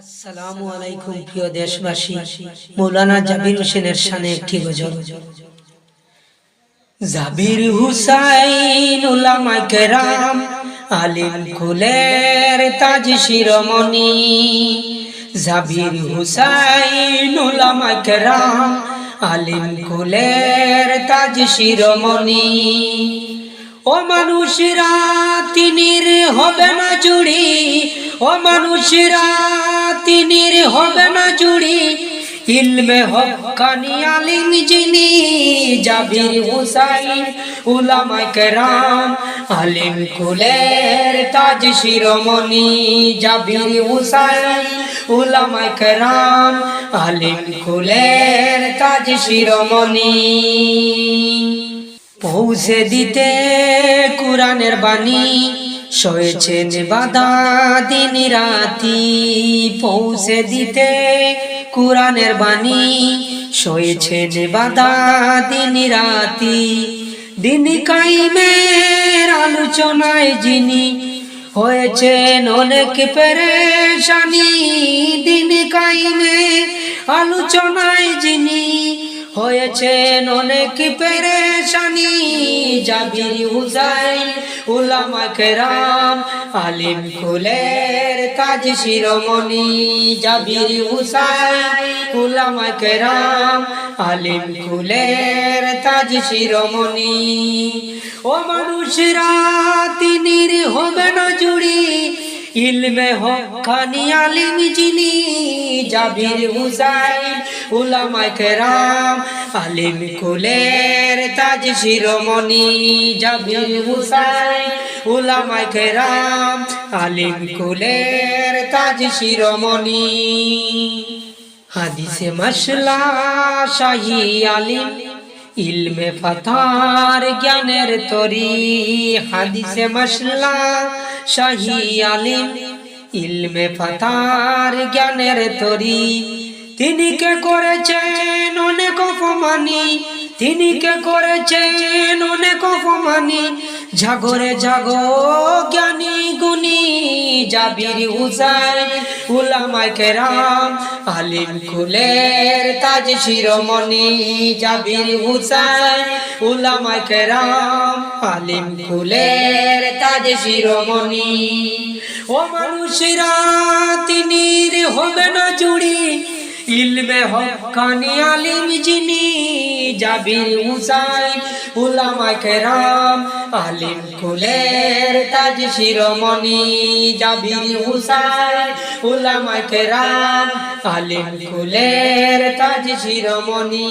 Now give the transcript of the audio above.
আসসালামু আলাইকুম প্রিয় দেশবাসী। মৌলানা জাবির হোসেনের শানে একটি গজল। জাবির হুসাইন উলামা কেরাম আলিম কুলের তাজ শিরোমণি। জাবির হুসাইন উলামা কেরাম আলিম কুলের তাজ শিরোমণি। ও মানুষরা তিনির হবে না জুড়ি ও মানুষরা তিনির হবে না জুড়ি ইলমে হকানি আলিম যিনি, জাবির হুসাইন উলামা কেরাম, আলিম কুলের তাজ শিরোমণি, জাবির হুসাইন উলামা কেরাম, আলিম কুলের তাজ শিরোমণি। পৌঁছে দিতে কোরআনের বাণী সয়েছেন বাধা দিন রাতি পৌঁছে দিতে কোরআনের বাণী। সয়েছেন বাধা দিন রাতি, দিন কাইমের আলোচনায় যিনি হয়েছেন অনেক পেরেশানি। দিন কাইমে আলোচনায় যিনি হয়েছেন অনেক পেরেশানি, জাবির হুসাইন উলামা কেরাম, আলিম কুলের তাজ শিরোমণি, জাবির হুসাইন উলামা কেরাম, আলিম কুলের তাজ শিরোমণি। ও মানুষরা, তিনির হবে না জুড়ি, ইলমে হকানি আলিম যিনি জাবির হুসাইন, উলামায়ে কেরাম, আলিম কুলের তাজ শিরোমণি জাবির হুসাইন, উলামায়ে কেরাম, আলিম কুলের তাজ শিরোমণি। হাদিসে মশলা, শাহী আলিম, ইলমে ফাতার জ্ঞানের তরি। হাদিসে মশলা, শাহী আলিম ইলমে ফাতার জ্ঞানের তরি। তিনি কে করেছেন অনেক অপমানি। তিনি কে করেছেন অনেক অপমানি। জাগরে জাগো জ্ঞান জাবির হুসাইন উলামায়ে কেরাম, আলিম কুলের তাজ শিরোমণি জাবির হুসাইন উলামায়ে কেরাম, আলিম কুলের তাজ শিরোমণি। ও মানুষরা তিনি না জুড়ি, ইলমে হকানি আলিম যিনি জাবির হুসাইন উলামা কেরাম, আলিম কুলের তাজ শিরোমণি জাবির হুসাইন উলামা কেরাম, আলিম কুলের তাজ শিরোমণি।